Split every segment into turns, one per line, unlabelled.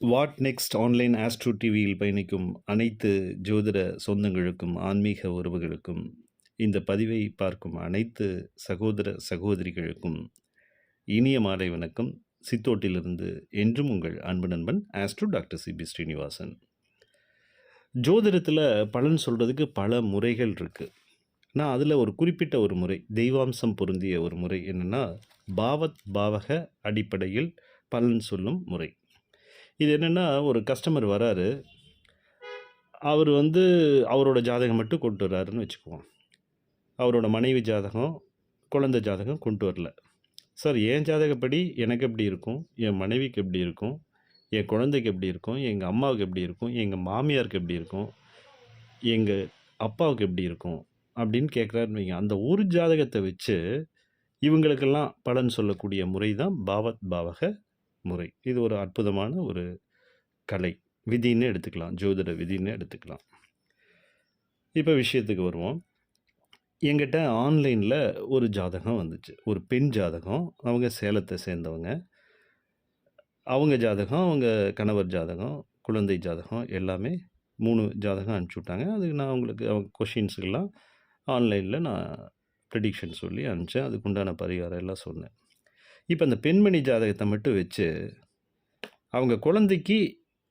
What next online astro டிவியில் பயணிக்கும் அனைத்து ஜோதிட சொந்தங்களுக்கும் ஆன்மீக உறவுகளுக்கும் இந்த பதிவை பார்க்கும் அனைத்து சகோதர சகோதரிகளுக்கும் இனிய மாலை வணக்கம். சித்தோட்டிலிருந்து என்றும் உங்கள் அன்பு நண்பன் ஆஸ்ட்ரோ டாக்டர் சிபி ஸ்ரீனிவாசன். ஜோதிடத்தில் பலன் சொல்கிறதுக்கு பல முறைகள் இருக்குது நான் அதில் ஒரு குறிப்பிட்ட ஒரு முறை தெய்வாம்சம் பொருந்திய ஒரு முறை என்னென்னா பாவத் பாவக அடிப்படையில் பலன் சொல்லும் முறை. இது என்னென்னா ஒரு கஸ்டமர் வராரு. அவர் வந்து அவரோட ஜாதகம் மட்டும் கொண்டு வர்றாருன்னு வச்சுக்குவோம். அவரோட மனைவி ஜாதகம் குழந்தை ஜாதகம் கொண்டு வரல. சார் என் ஜாதகப்படி எனக்கு எப்படி இருக்கும்? என் மனைவிக்கு எப்படி இருக்கும்? என் குழந்தைக்கு எப்படி இருக்கும்? எங்கள் அம்மாவுக்கு எப்படி இருக்கும்? எங்கள் மாமியாருக்கு எப்படி இருக்கும்? எங்கள் அப்பாவுக்கு எப்படி இருக்கும்? அப்படின்னு கேட்குறாருன்னு வைங்க. அந்த ஒரு ஜாதகத்தை வச்சு இவங்களுக்கெல்லாம் பலன் சொல்லக்கூடிய முறை தான் பாவத் பாவக முறை. இது ஒரு அற்புதமான ஒரு கலை. விதின்னு எடுத்துக்கலாம். ஜோதிட விதின்னு எடுத்துக்கலாம். இப்போ விஷயத்துக்கு வருவோம். என்கிட்ட ஆன்லைனில் ஒரு ஜாதகம் வந்துச்சு. ஒரு பெண் ஜாதகம். அவங்க சேலத்தை சேர்ந்தவங்க. அவங்க ஜாதகம் அவங்க கணவர் ஜாதகம் குழந்தை ஜாதகம் எல்லாமே மூணு ஜாதகம் அனுப்பிச்சி விட்டாங்க. அதுக்கு நான் அவங்களுக்கு அவங்க கொஷின்ஸுக்கெல்லாம் ஆன்லைனில் நான் ப்ரெடிக்ஷன் சொல்லி அனுப்பிச்சேன். அதுக்குண்டான பரிகாரம் எல்லாம் சொன்னேன். இப்போ அந்த பெண்மணி ஜாதகத்தை மட்டும் வச்சு அவங்க குழந்தைக்கு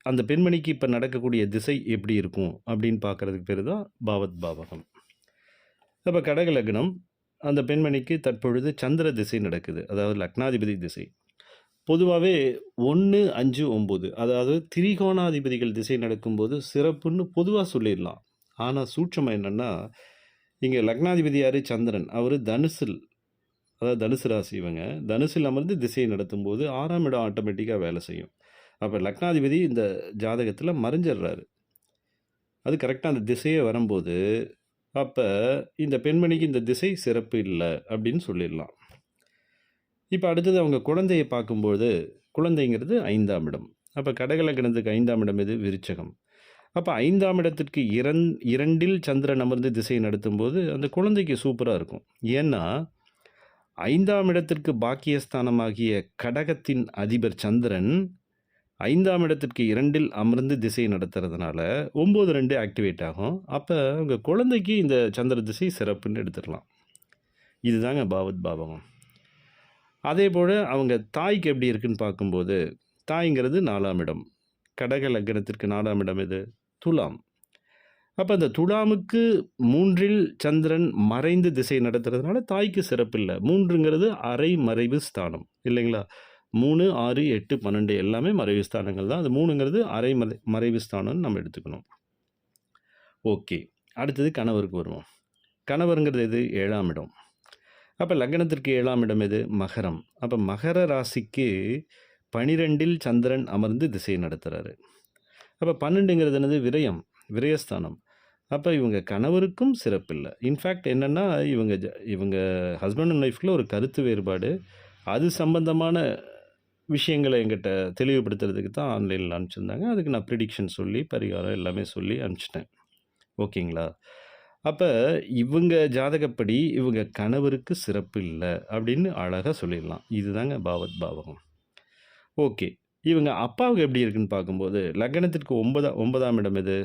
அந்த பெண்மணிக்கு இப்போ நடக்கக்கூடிய திசை எப்படி இருக்கும் அப்படின்னு பார்க்குறதுக்கு பேர் தான் பாவத் பாவகம். அப்போ கடக லக்னம் அந்த பெண்மணிக்கு தற்பொழுது சந்திர திசை நடக்குது. அதாவது லக்னாதிபதி திசை. பொதுவாகவே ஒன்று அஞ்சு ஒம்பது அதாவது திரிகோணாதிபதிகள் திசை நடக்கும்போது சிறப்புன்னு பொதுவாக சொல்லிடலாம். ஆனால் சூட்சமாக என்னென்னா இங்கே லக்னாதிபதி யார்? சந்திரன். அவர் தனுசில் அதாவது தனுசு ராசி இவங்க தனுசில் அமர்ந்து திசையை நடத்தும் போது ஆறாம் இடம் ஆட்டோமேட்டிக்காக வேலை செய்யும். அப்போ லக்னாதிபதி இந்த ஜாதகத்தில் மறைஞ்சிடுறாரு. அது கரெக்டாக அந்த திசையே வரும்போது அப்போ இந்த பெண்மணிக்கு இந்த திசை சிறப்பு இல்லை அப்படின்னு சொல்லிடலாம். இப்போ அடுத்தது அவங்க குழந்தையை பார்க்கும்போது குழந்தைங்கிறது ஐந்தாம் இடம். அப்போ கடகலக்கணத்துக்கு ஐந்தாம் இடம் எது? விருச்சகம். அப்போ ஐந்தாம் இடத்திற்கு இரண் இரண்டில் சந்திரன் அமர்ந்து திசை நடத்தும்போது அந்த குழந்தைக்கு சூப்பராக இருக்கும். ஏன்னா ஐந்தாம் இடத்திற்கு பாக்கியஸ்தானமாகிய கடகத்தின் அதிபர் சந்திரன் ஐந்தாம் இடத்திற்கு இரண்டில் அமர்ந்து திசை நடத்துறதுனால ஒம்பது ரெண்டு ஆக்டிவேட் ஆகும். அப்போ அவங்க குழந்தைக்கு இந்த சந்திர திசை சிறப்புன்னு எடுத்துடலாம். இதுதாங்க பாவத் பாவகம். அதே போல் அவங்க தாய்க்கு எப்படி இருக்குன்னு பார்க்கும்போது தாய்ங்கிறது நாலாம் இடம். கடக லக்னத்திற்கு நாலாம் இடம் எது? துலாம். அப்போ அந்த துலாமுக்கு மூன்றில் சந்திரன் மறைந்து திசை நடத்துறதுனால தாய்க்கு சிறப்பில்லை. மூன்றுங்கிறது அரை மறைவு ஸ்தானம். இல்லைங்களா? மூணு ஆறு எட்டு பன்னெண்டு எல்லாமே மறைவு ஸ்தானங்கள் தான். அது மூணுங்கிறது அரை மறை மறைவு ஸ்தானம்னு நம்ம எடுத்துக்கணும். ஓகே. அடுத்தது கணவருக்கு வருவோம். கணவருங்கிறது எது? ஏழாம் இடம். அப்போ லக்னத்திற்கு ஏழாம் இடம் எது? மகரம். அப்போ மகர ராசிக்கு பனிரெண்டில் சந்திரன் அமர்ந்து திசை நடத்துகிறாரு அப்போ பன்னெண்டுங்கிறது என்னது? விரயம். விரயஸ்தானம். அப்போ இவங்க கணவருக்கும் சிறப்பில்லை இன்ஃபேக்ட் என்னென்னா இவங்க ஜ இவங்க ஹஸ்பண்ட் அண்ட் ஒய்ஃப்குள்ள ஒரு கருத்து வேறுபாடு. அது சம்பந்தமான விஷயங்களை எங்கிட்ட தெளிவுபடுத்துறதுக்கு தான் ஆன்லைனில் அனுப்பிச்சிருந்தாங்க. அதுக்கு நான் ப்ரிடிக்ஷன் சொல்லி பரிகாரம் எல்லாமே சொல்லி அனுப்பிச்சிட்டேன். ஓகேங்களா? அப்போ இவங்க ஜாதகப்படி இவங்க கணவருக்கு சிறப்பு இல்லை அப்படின்னு அழகாக சொல்லிடலாம். இதுதாங்க பாவத் பாவகம். ஓகே. இவங்க அப்பாவுக்கு எப்படி இருக்குன்னு பார்க்கும்போது லக்னத்திற்கு ஒன்பதா ஒன்பதாம் இடம் எது?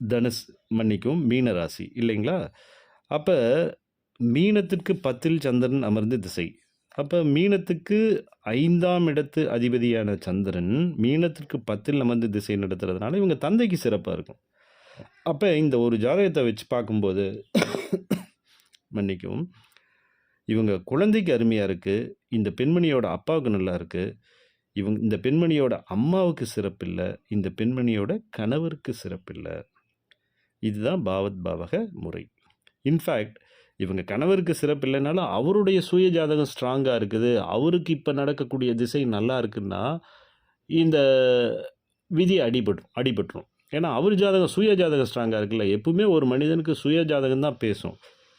தனுஷ் மன்னிக்கும் மீன ராசி இல்லைங்களா? அப்போ மீனத்திற்கு பத்தில் சந்திரன் அமர்ந்து திசை. அப்போ மீனத்துக்கு ஐந்தாம் இடத்து அதிபதியான சந்திரன் மீனத்திற்கு பத்தில் அமர்ந்து திசை நடத்துறதுனால இவங்க தந்தைக்கு சிறப்பாக இருக்கும். அப்போ இந்த ஒரு ஜாதகத்தை வச்சு பார்க்கும்போது மன்னிக்கும் இவங்க குழந்தைக்கு அருமையாக இருக்குது இந்த பெண்மணியோட அப்பாவுக்கு நல்லா இருக்குது இவங்க இந்த பெண்மணியோட அம்மாவுக்கு சிறப்பில்லை இந்த பெண்மணியோட கணவருக்கு சிறப்பில்லை இதுதான் பாவத் பாவக முறை. இன்ஃபேக்ட் இவங்க கணவருக்கு சிறப்பு இல்லைனாலும் அவருடைய சுய ஜாதகம் ஸ்ட்ராங்காக இருக்குது. அவருக்கு இப்போ நடக்கக்கூடிய திசை நல்லா இருக்குன்னா இந்த விதி அடிபட்டும் அடிபட்டுரும். ஏன்னா அவர் ஜாதகம் சுய ஜாதகம் ஸ்ட்ராங்காக இருக்குல்ல எப்பவுமே ஒரு மனிதனுக்கு சுய ஜாதகம் தான் பேசும்.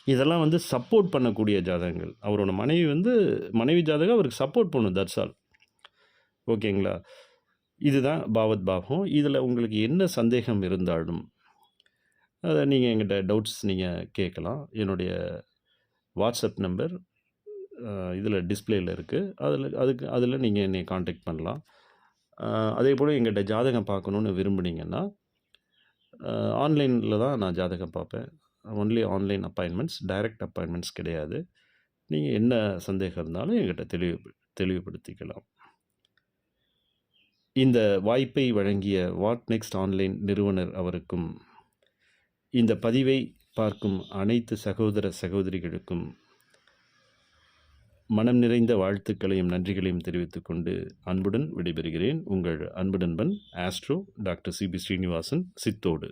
இதெல்லாம் வந்து சப்போர்ட் பண்ணக்கூடிய ஜாதகங்கள். அவரோட மனைவி வந்து மனைவி ஜாதகம் அவருக்கு சப்போர்ட் பண்ணும் தர்சால் ஓகேங்களா இதுதான் பாவத் பாவம் இதில் உங்களுக்கு என்ன சந்தேகம் இருந்தாலும் அதை நீங்கள் எங்கிட்ட டவுட்ஸ் நீங்கள் கேட்கலாம். என்னுடைய வாட்ஸ்அப் நம்பர் இதில் டிஸ்பிளேயில் இருக்குது அதில் அதுக்கு அதில் நீங்கள் என்னை காண்டாக்ட் பண்ணலாம். அதே போல் எங்கிட்ட ஜாதகம் பார்க்கணுன்னு விரும்புனீங்கன்னா ஆன்லைனில் தான் நான் ஜாதகம் பார்ப்பேன். Only online appointments direct appointments கிடையாது. நீங்கள் என்ன சந்தேகம் இருந்தாலும் எங்கிட்ட தெளிவு தெளிவுபடுத்திக்கலாம். இந்த வாய்ப்பை வழங்கிய வாட் நெக்ஸ்ட் ஆன்லைன் நிறுவனர் அவருக்கும் இந்த பதிவை பார்க்கும் அனைத்து சகோதர சகோதரிகளுக்கும் மனம் நிறைந்த வாழ்த்துக்களையும் நன்றிகளையும் தெரிவித்துக் கொண்டு அன்புடன் விடைபெறுகிறேன். உங்கள் அன்பு நண்பன் astro doctor C P Srinivasan Chithode.